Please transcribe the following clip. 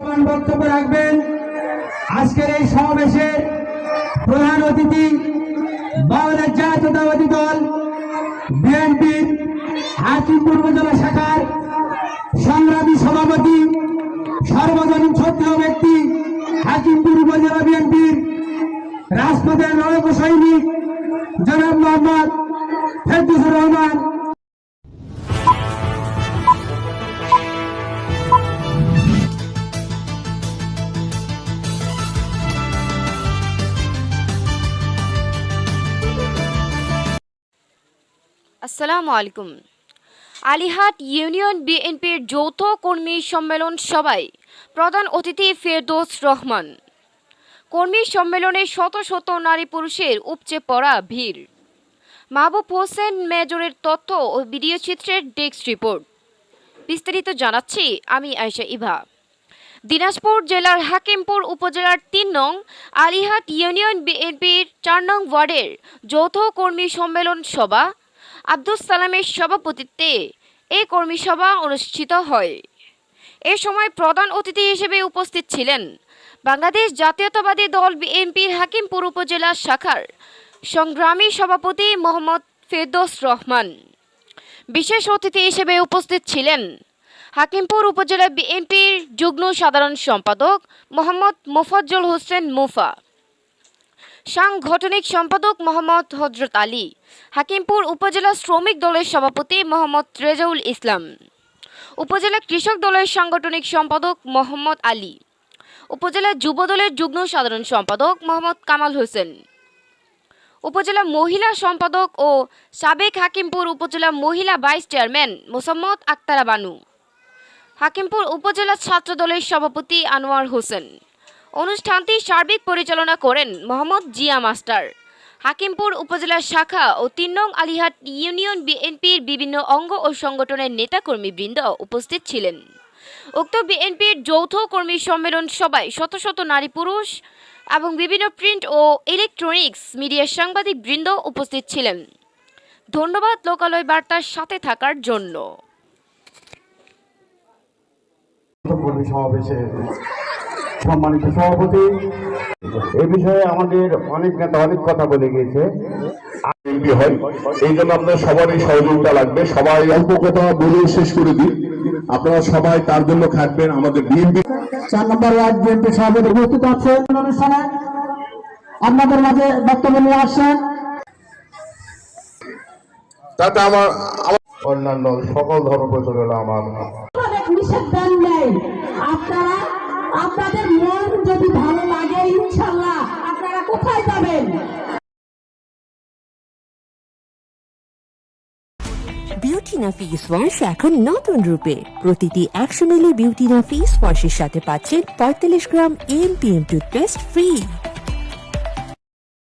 বক্তব্য রাখবেন। আজকের এই সমাবেশে প্রধান অতিথি বাংলাদেশ জাতীয়তাবাদী দল, বিএনপির হাকিমপুর উপজেলা শাখার সংগ্রামী সভাপতি, সর্বজনীন সক্রিয় ব্যক্তি হাকিমপুর উপজেলা বিএনপির রাজপথের লড়ক সৈনিক, জনাব মোহাম্মদ ফেরদুসুর রহমান আসসালামু আলাইকুম। আলিহাট ইউনিয়ন বিএনপির যৌথ কর্মী সম্মেলন সভায় প্রধান অতিথি ফেরদৌস রহমান। কর্মী সম্মেলনে শত শত নারী পুরুষের উপচে পড়া ভিড়। মাহবুব হোসেন মেজরের তথ্য ও ভিডিও চিত্রের ডেস্ক রিপোর্ট। বিস্তারিত জানাচ্ছি আমি আয়শা ইভা। দিনাজপুর জেলার হাকিমপুর উপজেলার তিন নং আলিহাট ইউনিয়ন বিএনপির চার নং ওয়ার্ডের যৌথ কর্মী সম্মেলন সভা আব্দুস সালামের সভাপতিত্বে এই কর্মী সভা অনুষ্ঠিত হয়। এ সময় প্রধান অতিথি হিসেবে উপস্থিত ছিলেন বাংলাদেশ জাতীয়তাবাদী দল বিএনপির হাকিমপুর উপজেলা শাখার সংগ্রামী সভাপতি মোহাম্মদ ফেরদৌস রহমান। বিশেষ অতিথি হিসেবে উপস্থিত ছিলেন হাকিমপুর উপজেলা বিএনপির যুগ্ম সাধারণ সম্পাদক মোহাম্মদ মোফাজ্জল হোসেন মুফা। সাংগঠনিক সম্পাদক মোহাম্মদ হজরত আলী, হাকিমপুর উপজেলা শ্রমিক দলের সভাপতি মোহাম্মদ রেজাউল ইসলাম, উপজেলা কৃষক দলের সাংগঠনিক সম্পাদক মোহাম্মদ আলী, উপজেলা যুব দলের যুগ্ম সাধারণ সম্পাদক মোহাম্মদ কামাল হোসেন, উপজেলা মহিলা সম্পাদক ও সাবেক হাকিমপুর উপজেলা মহিলা ভাইস চেয়ারম্যান মোসাম্মদ আক্তারা বানু হাকিমপুর উপজেলা ছাত্র দলের সভাপতি আনোয়ার হোসেন অনুষ্ঠানটি সার্বিক পরিচালনা করেন মোহাম্মদ জিয়া মাস্টার। হাকিমপুর উপজেলা শাখা ও তিন নং আলিহাট ইউনিয়ন বিএনপির বিভিন্ন অঙ্গ ও সংগঠনের নেতাকর্মীবৃন্দ উপস্থিত ছিলেন। উক্ত বিএনপির যৌথ কর্মী সম্মেলন সভায় শত শত নারী পুরুষ এবং বিভিন্ন প্রিন্ট ও ইলেকট্রনিক্স মিডিয়ার সাংবাদিক বৃন্দ উপস্থিত ছিলেন। ধন্যবাদ লোকালয় বার্তার সাথে থাকার জন্য। সমাবেশে সম্মানিত সভাপতি এ বিষয়ে আমাদের অনেক নেতা অনেক কথা বলে গিয়েছে। এমপি হয় এই জন্য আপনার সবারই সহযোগিতা লাগবে। সবাই অল্প কথা বলে শেষ করে দিন আপনারা সবাই তার জন্য থাকবেন আমাদের বিএনপি। চার নম্বর ওয়ার্ড বিএনপি সভাপতি উপস্থিত আছেন। অনুষ্ঠানে আপনাদের মাঝে বক্তব্য নিয়ে আসছেন। তাতে আমার অন্যান্য সকল ধর্ম প্রচলন আমার নিষেধ নেই। আপনারা আপনাদের মন যদি ভালো লাগে, ইনশাল্লাহ আপনারা কোথায় যাবেন? বিউটিনা ফেস ওয়াশ এখন নতুন রূপে। প্রতিটি একশো মিলি বিউটিনা ফেস ওয়াশের সাথে পাচ্ছেন পঁয়তাল্লিশ gram M P M toothpaste free